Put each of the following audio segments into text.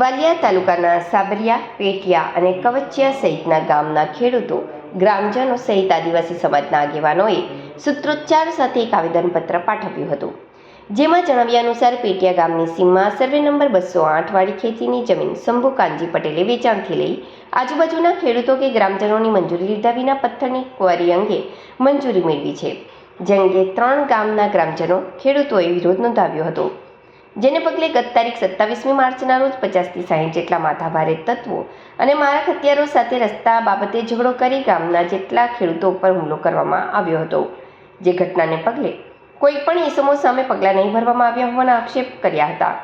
વાલિયા તાલુકાના સાબરિયા, પેટિયા અને કવચિયા સહિતના ગામના ખેડૂતો, ગ્રામજનો સહિત આદિવાસી સમાજના આગેવાનોએ સૂત્રોચ્ચાર સાથે એક આવેદનપત્ર પાઠવ્યું હતું. જેમાં જણાવ્યા અનુસાર પેટિયા ગામની સીમમાં સર્વે નંબર બસો આઠ વાળી ખેતીની જમીન શંભુ કાનજી પટેલે વેચાણથી લઈ આજુબાજુના ખેડૂતો કે ગ્રામજનોની મંજૂરી લીધા વિના પથ્થરની ક્વારી અંગે મંજૂરી મેળવી છે. જે અંગે ત્રણ ગામના ગ્રામજનો ખેડૂતોએ વિરોધ નોંધાવ્યો હતો. જેને પગલે ગત તારીખ સત્તાવીસમી માર્ચના રોજ પચાસથી સાહીઠ જેટલા માથાભારે તત્વો અને મારક હથિયારો સાથે રસ્તા બાબતે ઝઘડો કરી ગામના જેટલા ખેડૂતો ઉપર હુમલો કરવામાં આવ્યો હતો. જે ઘટનાને પગલે કોઈ પણ ઈસમો સામે પગલાં નહીં ભરવામાં આવ્યા હોવાના આક્ષેપ કર્યા હતા.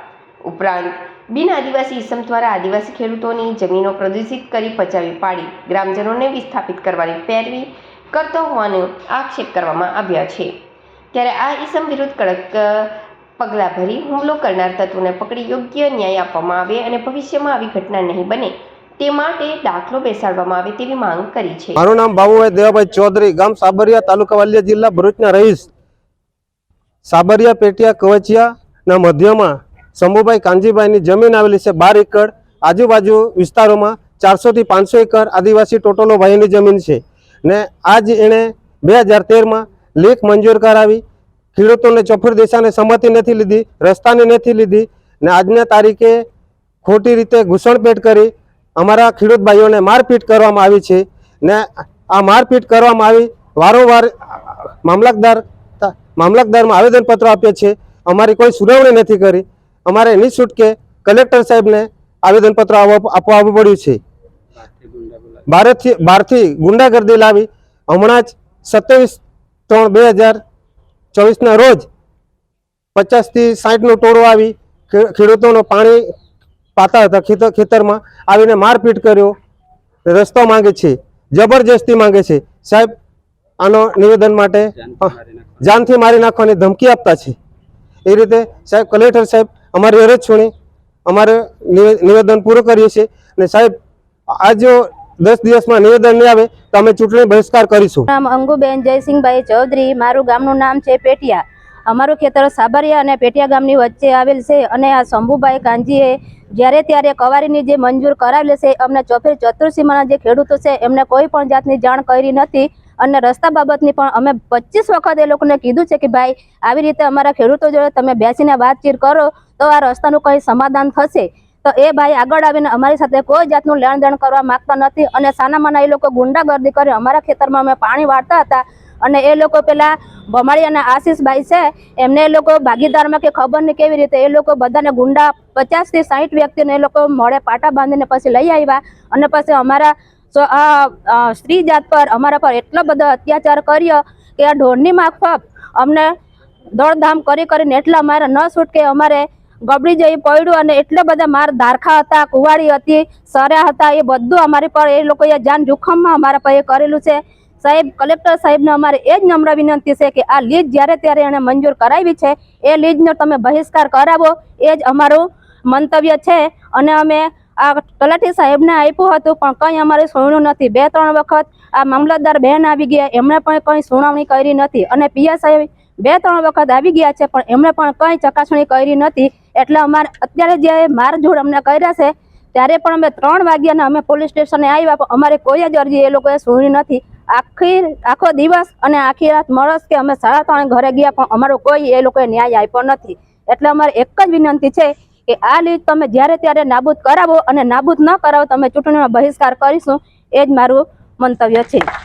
ઉપરાંત, બિન આદિવાસી ઈસમ દ્વારા આદિવાસી ખેડૂતોની જમીનો પ્રદૂષિત કરી પચાવી પાડી ગ્રામજનોને વિસ્થાપિત કરવાની પેરવી કરતો હોવાનો આક્ષેપ કરવામાં આવ્યા છે. ત્યારે આ ઈસમ વિરુદ્ધ કડક પગલાં ભરી હુમલો કરનાર તત્વોને પકડી યોગ્ય ન્યાય આપવામાં આવે અને ભવિષ્યમાં આવી ઘટના નહીં બને, તે માટે દાખલો બેસાડવામાં આવે તેવી માંગ કરી છે. મારું નામ બાબુભાઈ દેવાભાઈ ચૌધરી, ગામ સાબરિયા, તાલુકા વાલિયા જિલ્લા ભરૂચના રહીશ. સાબરિયા, પેટિયા, કવચિયાના મધ્યમાં શંભુભાઈ કાનજીભાઈની જમીન આવેલી છે બાર એકર. આજુબાજુ વિસ્તારોમાં ચારસોથી પાંચસો એકર આદિવાસી ટોટોલો ભાઈની જમીન છે. ને આજ એણે બે હજાર તેરમાં લેખ મંજૂર કરાવી. ખેડૂતોને ચોફર દિશાને સંમતિ નથી લીધી, રસ્તાની નથી લીધી ને આજના તારીખે ખોટી રીતે ઘૂસણપેટ કરી અમારા ખેડૂત ભાઈઓને મારપીટ કરવામાં આવી છે ને આ મારપીટ કરવામાં આવી વારંવાર મામલતદાર મામલતદારમાં આવેદનપત્રો આપ્યા છે અમારી કોઈ સુનાવણી નથી કરી. અમારે નિઃશુલ્કે કલેક્ટર સાહેબને આવેદનપત્ર આપવા આવવું પડ્યું છે. ભારતથી બહારથી ગુંડાગર્દી લાવી. હમણાં જ સત્યાવીસ ત્રણ બે હજાર ચોવીસના રોજ પચાસથી સાઠનો ટોળો આવી ખેડૂતોનો પાણી પાતા હતા ખેતર ખેતરમાં આવીને મારપીટ કર્યો. રસ્તો માંગે છે, જબરજસ્તી માંગે છે. સાહેબ, આનો નિવેદન માટે જાનથી મારી નાખવાની ધમકી આપતા છે. એ રીતે સાહેબ, કલેક્ટર સાહેબ, અમારી અરજ સુણી અમારે નિવેદન પૂરું કરીએ છીએ. અને સાહેબ આ જો દસ દિવસમાં નિવેદન નહીં આવે તો અમે ચૂંટણી બહિષ્કાર કરીશું. નામ અંગુબેન જયસિંહભાઈ ચૌધરી. મારું ગામનું નામ છે પેટિયા. અમારું ખેતર સાબરિયા અને પેટિયા ગામની વચ્ચે આવેલ છે અને આ શંભુભાઈ કાંજીએ જ્યારે ત્યારે કવારીની જે મંજૂર કરાવેલી છે, અમને ચોફેર ચતુર્સીમાના જે ખેડૂતો છે, એમને કોઈ પણ જાતની જાણ કરી નથી અને રસ્તા બાબતની પણ અમે પચીસ વખત એ લોકોને કીધું છે કે, ભાઈ, આવી રીતે અમારા ખેડૂતો જોડે તમે બેસીને વાતચીત કરો તો આ રસ્તાનું કંઈ સમાધાન થશે. તો એ ભાઈ આગળ આવીને અમારી સાથે કોઈ જાતનું લેણ દેણ કરવા માગતા નથી અને સાનામાના એ લોકો ગુંડાગર્દી કરી. અમારા ખેતરમાં અમે પાણી વાળતા હતા અને એ લોકો પેલા અને આશીષભાઈ છે, એમને એ લોકો ભાગીદારમાં કે ખબર નહીં કેવી રીતે એ લોકો બધાને ગુંડા પચાસથી સાઠ વ્યક્તિને એ લોકો મોડે પાટા બાંધીને પછી લઈ આવ્યા અને પછી અમારા સ્ત્રી જાત પર અમારા પર એટલો બધો અત્યાચાર કર્યો કે આ ઢોરની મારફત અમને દોડધામ કરી કરીને એટલા અમારે ન છૂટકે અમારે ગબડી જઈ પડ્યું અને એટલે બધા માર ધારખા હતા કુવાડી હતી, સર્યા હતા, એ બધું અમારી પર, એ લોકોએ જાન જોખમમાં અમારા પર કરેલું છે. સાહેબ, કલેક્ટર સાહેબને અમારે એ જ નમ્ર વિનંતી છે કે આ લીજ જ્યારે ત્યારે એણે મંજૂર કરાવી છે, એ લીજનો તમે બહિષ્કાર કરાવો, એ જ અમારું મંતવ્ય છે. અને અમે આ તલાટી સાહેબને આપ્યું હતું, પણ કંઈ અમારે સુણ્યું નથી. બે ત્રણ વખત આ મામલતદાર બહેન આવી ગયા, એમણે પણ કંઈ સુનાવણી કરી નથી. અને પીએસ સાહેબ બે ત્રણ વખત આવી ગયા છે, પણ એમણે પણ કંઈ ચકાસણી કરી નથી. એટલે અમારે અત્યારે જે મારઝોડ અમને કર્યા છે, ત્યારે પણ અમે ત્રણ વાગ્યાના અમે પોલીસ સ્ટેશને આવ્યા, પણ અમારે કોઈ જ અરજી એ લોકોએ સુણી નથી. આખી, આખો દિવસ અને આખી રાત મળસ કે અમે સાડા ત્રણે ઘરે ગયા, પણ અમારો કોઈ એ લોકોએ ન્યાય આપ્યો નથી. એટલે અમારે એક જ વિનંતી છે કે આ લીજ તમે જ્યારે ત્યારે નાબૂદ કરાવો અને નાબૂદ ન કરાવો તમે ચૂંટણીનો બહિષ્કાર કરીશું. એ જ મારું મંતવ્ય છે.